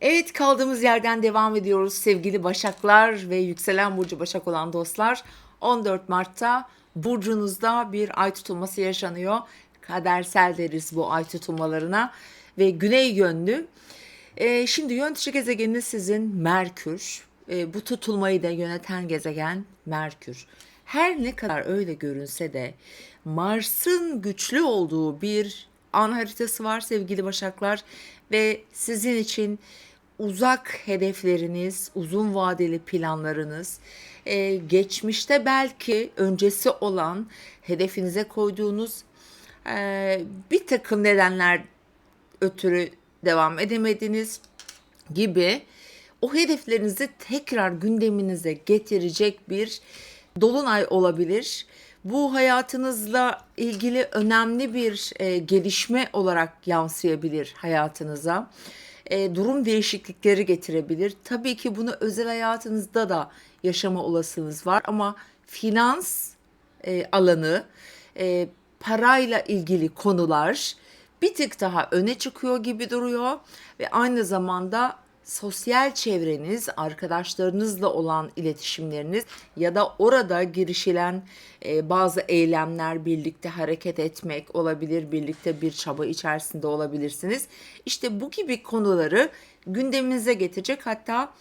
Evet kaldığımız yerden devam ediyoruz sevgili Başaklar ve yükselen burcu Başak olan dostlar. 14 Mart'ta burcunuzda bir ay tutulması yaşanıyor. Kadersel deriz bu ay tutulmalarına ve güney yönlü. Ee, şimdi yönetici gezegeniniz sizin Merkür. Ee, bu tutulmayı da yöneten gezegen Merkür. Her ne kadar öyle görünse de Mars'ın güçlü olduğu bir an haritası var sevgili Başaklar ve sizin için uzak hedefleriniz, uzun vadeli planlarınız, e, geçmişte belki öncesi olan hedefinize koyduğunuz e, bir takım nedenler ötürü devam edemediniz gibi o hedeflerinizi tekrar gündeminize getirecek bir dolunay olabilir. Bu hayatınızla ilgili önemli bir e, gelişme olarak yansıyabilir hayatınıza. E, durum değişiklikleri getirebilir. Tabii ki bunu özel hayatınızda da yaşama olasılığınız var ama finans e, alanı, e, parayla ilgili konular bir tık daha öne çıkıyor gibi duruyor ve aynı zamanda sosyal çevreniz, arkadaşlarınızla olan iletişimleriniz ya da orada girişilen e, bazı eylemler, birlikte hareket etmek olabilir, birlikte bir çaba içerisinde olabilirsiniz. İşte bu gibi konuları gündeminize getirecek hatta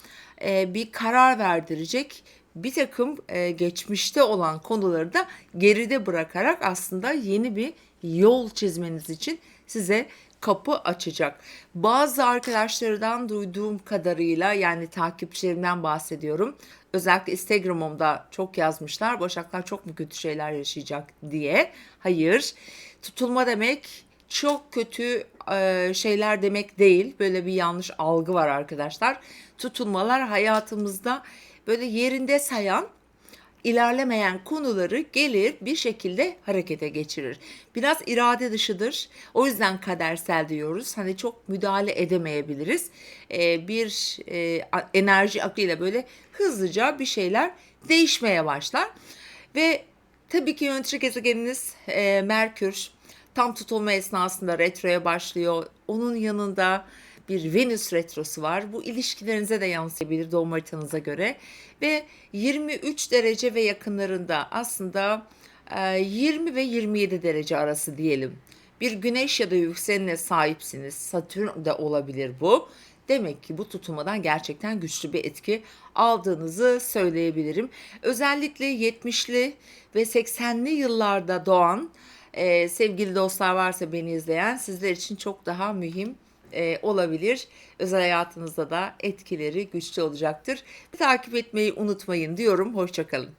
e, bir karar verdirecek bir takım e, geçmişte olan konuları da geride bırakarak aslında yeni bir yol çizmeniz için size kapı açacak. Bazı arkadaşlardan duyduğum kadarıyla yani takipçilerimden bahsediyorum. Özellikle Instagram'ımda çok yazmışlar. Başaklar çok mu kötü şeyler yaşayacak diye. Hayır. Tutulma demek çok kötü e, şeyler demek değil. Böyle bir yanlış algı var arkadaşlar. Tutulmalar hayatımızda böyle yerinde sayan ilerlemeyen konuları gelir bir şekilde harekete geçirir. Biraz irade dışıdır. O yüzden kadersel diyoruz. Hani çok müdahale edemeyebiliriz. Ee, bir e, enerji akıyla böyle hızlıca bir şeyler değişmeye başlar. Ve tabii ki yönetici gezegeniniz e, Merkür tam tutulma esnasında retroya başlıyor. Onun yanında bir Venüs retrosu var. Bu ilişkilerinize de yansıyabilir doğum haritanıza göre. Ve 23 derece ve yakınlarında aslında 20 ve 27 derece arası diyelim. Bir güneş ya da yükselenine sahipsiniz. Satürn de olabilir bu. Demek ki bu tutulmadan gerçekten güçlü bir etki aldığınızı söyleyebilirim. Özellikle 70'li ve 80'li yıllarda doğan e, sevgili dostlar varsa beni izleyen sizler için çok daha mühim e, olabilir. Özel hayatınızda da etkileri güçlü olacaktır. Takip etmeyi unutmayın diyorum. Hoşçakalın.